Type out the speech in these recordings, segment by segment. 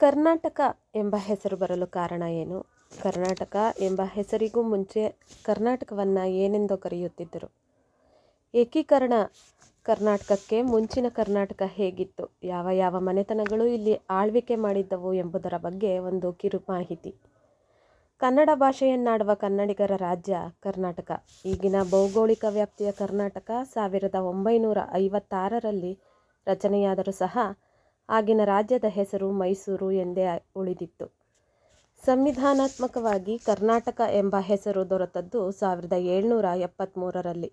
ಕರ್ನಾಟಕ ಎಂಬ ಹೆಸರು ಬರಲು ಕಾರಣ ಏನು? ಕರ್ನಾಟಕ ಎಂಬ ಹೆಸರಿಗೂ ಮುಂಚೆ ಕರ್ನಾಟಕವನ್ನು ಏನೆಂದು ಕರೆಯುತ್ತಿದ್ದರು. ಏಕೀಕರಣ ಕರ್ನಾಟಕಕ್ಕೆ ಮುಂಚಿನ ಕರ್ನಾಟಕ ಹೇಗಿತ್ತು? ಯಾವ ಯಾವ ಮನೆತನಗಳು ಇಲ್ಲಿ ಆಳ್ವಿಕೆ ಮಾಡಿದ್ದವು ಎಂಬುದರ ಬಗ್ಗೆ ಒಂದು ಕಿರು ಮಾಹಿತಿ. ಕನ್ನಡ ಭಾಷೆಯನ್ನಾಡುವ ಕನ್ನಡಿಗರ ರಾಜ್ಯ ಕರ್ನಾಟಕ. ಈಗಿನ ಭೌಗೋಳಿಕ ವ್ಯಾಪ್ತಿಯ ಕರ್ನಾಟಕ ಸಾವಿರದ ಒಂಬೈನೂರ ಐವತ್ತಾರರಲ್ಲಿ ರಚನೆಯಾದರೂ ಸಹ ಆಗಿನ ರಾಜ್ಯದ ಹೆಸರು ಮೈಸೂರು ಎಂದೇ ಉಳಿದಿತ್ತು. ಸಂವಿಧಾನಾತ್ಮಕವಾಗಿ ಕರ್ನಾಟಕ ಎಂಬ ಹೆಸರು ದೊರೆತದ್ದು ಸಾವಿರದ ಏಳ್ನೂರ ಎಪ್ಪತ್ತ್ಮೂರರಲ್ಲಿ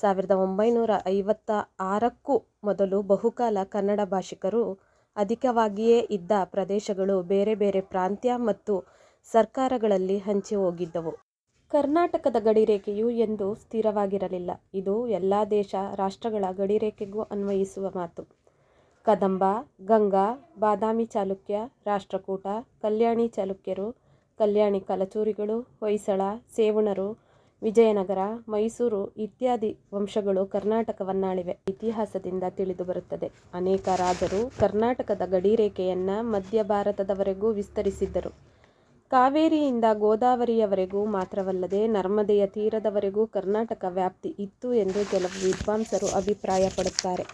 ಸಾವಿರದ ಒಂಬೈನೂರ ಐವತ್ತ ಆರಕ್ಕೂ ಮೊದಲು ಬಹುಕಾಲ ಕನ್ನಡ ಭಾಷಿಕರು ಅಧಿಕವಾಗಿಯೇ ಇದ್ದ ಪ್ರದೇಶಗಳು ಬೇರೆ ಬೇರೆ ಪ್ರಾಂತ್ಯ ಮತ್ತು ಸರ್ಕಾರಗಳಲ್ಲಿ ಹಂಚಿ ಹೋಗಿದ್ದವು. ಕರ್ನಾಟಕದ ಗಡಿರೇಖೆಯು ಎಂದು ಸ್ಥಿರವಾಗಿರಲಿಲ್ಲ. ಇದು ಎಲ್ಲ ದೇಶ ರಾಷ್ಟ್ರಗಳ ಗಡಿರೇಖೆಗೂ ಅನ್ವಯಿಸುವ ಮಾತು. ಕದಂಬ, ಗಂಗಾ, ಬಾದಾಮಿ ಚಾಲುಕ್ಯ, ರಾಷ್ಟ್ರಕೂಟ, ಕಲ್ಯಾಣಿ ಚಾಲುಕ್ಯರು, ಕಲ್ಯಾಣಿ ಕಲಚೂರಿಗಳು, ಹೊಯ್ಸಳ ಸೇವಣರು ವಿಜಯನಗರ, ಮೈಸೂರು ಇತ್ಯಾದಿ ವಂಶಗಳು ಕರ್ನಾಟಕವನ್ನಾಳಿವೆ. ಇತಿಹಾಸದಿಂದ ತಿಳಿದು ಬರುತ್ತದೆ. ಅನೇಕ ರಾಜರು ಕರ್ನಾಟಕದ ಗಡಿರೇಖೆಯನ್ನು ಮಧ್ಯ ಭಾರತದವರೆಗೂ ವಿಸ್ತರಿಸಿದ್ದರು. ಕಾವೇರಿಯಿಂದ ಗೋದಾವರಿಯವರೆಗೂ ಮಾತ್ರವಲ್ಲದೆ ನರ್ಮದೆಯ ತೀರದವರೆಗೂ ಕರ್ನಾಟಕ ವ್ಯಾಪ್ತಿ ಇತ್ತು ಎಂದು ಕೆಲವು ವಿದ್ವಾಂಸರು ಅಭಿಪ್ರಾಯಪಡುತ್ತಾರೆ.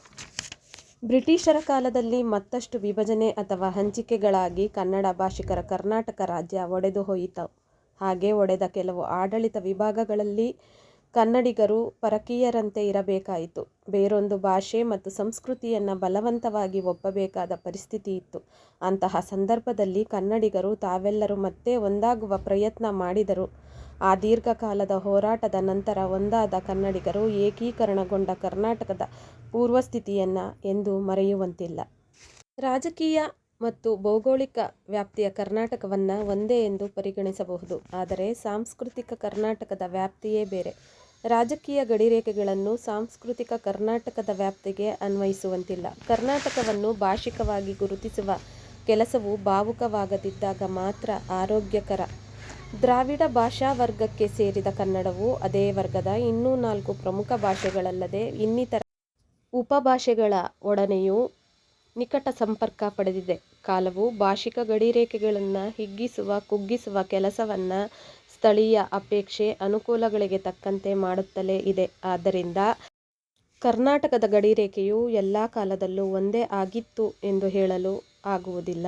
ಬ್ರಿಟಿಷರ ಕಾಲದಲ್ಲಿ ಮತ್ತಷ್ಟು ವಿಭಜನೆ ಅಥವಾ ಹಂಚಿಕೆಗಳಾಗಿ ಕನ್ನಡ ಭಾಷಿಕರ ಕರ್ನಾಟಕ ರಾಜ್ಯ ಒಡೆದು ಹೋಯಿತು. ಹಾಗೆ ಒಡೆದ ಕೆಲವು ಆಡಳಿತ ವಿಭಾಗಗಳಲ್ಲಿ ಕನ್ನಡಿಗರು ಪರಕೀಯರಂತೆ ಇರಬೇಕಾಯಿತು. ಬೇರೊಂದು ಭಾಷೆ ಮತ್ತು ಸಂಸ್ಕೃತಿಯನ್ನು ಬಲವಂತವಾಗಿ ಒಪ್ಪಬೇಕಾದ ಪರಿಸ್ಥಿತಿ ಇತ್ತು. ಅಂತಹ ಸಂದರ್ಭದಲ್ಲಿ ಕನ್ನಡಿಗರು ತಾವೆಲ್ಲರೂ ಮತ್ತೆ ಒಂದಾಗುವ ಪ್ರಯತ್ನ ಮಾಡಿದರು. ಆ ದೀರ್ಘಕಾಲದ ಹೋರಾಟದ ನಂತರ ಒಂದಾದ ಕನ್ನಡಿಗರು ಏಕೀಕರಣಗೊಂಡ ಕರ್ನಾಟಕದ ಪೂರ್ವಸ್ಥಿತಿಯನ್ನು ಎಂದು ಮರೆಯುವಂತಿಲ್ಲ. ರಾಜಕೀಯ ಮತ್ತು ಭೌಗೋಳಿಕ ವ್ಯಾಪ್ತಿಯ ಕರ್ನಾಟಕವನ್ನು ಒಂದೇ ಎಂದು ಪರಿಗಣಿಸಬಹುದು. ಆದರೆ ಸಾಂಸ್ಕೃತಿಕ ಕರ್ನಾಟಕದ ವ್ಯಾಪ್ತಿಯೇ ಬೇರೆ. ರಾಜಕೀಯ ಗಡಿರೇಖೆಗಳನ್ನು ಸಾಂಸ್ಕೃತಿಕ ಕರ್ನಾಟಕದ ವ್ಯಾಪ್ತಿಗೆ ಅನ್ವಯಿಸುವಂತಿಲ್ಲ. ಕರ್ನಾಟಕವನ್ನು ಭಾಷಿಕವಾಗಿ ಗುರುತಿಸುವ ಕೆಲಸವು ಭಾವುಕವಾಗದಿದ್ದಾಗ ಮಾತ್ರ ಆರೋಗ್ಯಕರ. ದ್ರಾವಿಡ ಭಾಷಾ ವರ್ಗಕ್ಕೆ ಸೇರಿದ ಕನ್ನಡವು ಅದೇ ವರ್ಗದ ಇನ್ನೂ ನಾಲ್ಕು ಪ್ರಮುಖ ಭಾಷೆಗಳಲ್ಲದೆ ಇನ್ನಿತರ ಉಪಭಾಷೆಗಳ ಒಡನೆಯೂ ನಿಕಟ ಸಂಪರ್ಕ ಪಡೆದಿದೆ. ಕಾಲವು ಭಾಷಿಕ ಗಡಿರೇಖೆಗಳನ್ನು ಹಿಗ್ಗಿಸುವ, ಕುಗ್ಗಿಸುವ ಕೆಲಸವನ್ನು ಸ್ಥಳೀಯ ಅಪೇಕ್ಷೆ ಅನುಕೂಲಗಳಿಗೆ ತಕ್ಕಂತೆ ಮಾಡುತ್ತಲೇ ಇದೆ. ಆದ್ದರಿಂದ ಕರ್ನಾಟಕದ ಗಡಿರೇಖೆಯು ಎಲ್ಲ ಕಾಲದಲ್ಲೂ ಒಂದೇ ಆಗಿತ್ತು ಎಂದು ಹೇಳಲು ಆಗುವುದಿಲ್ಲ.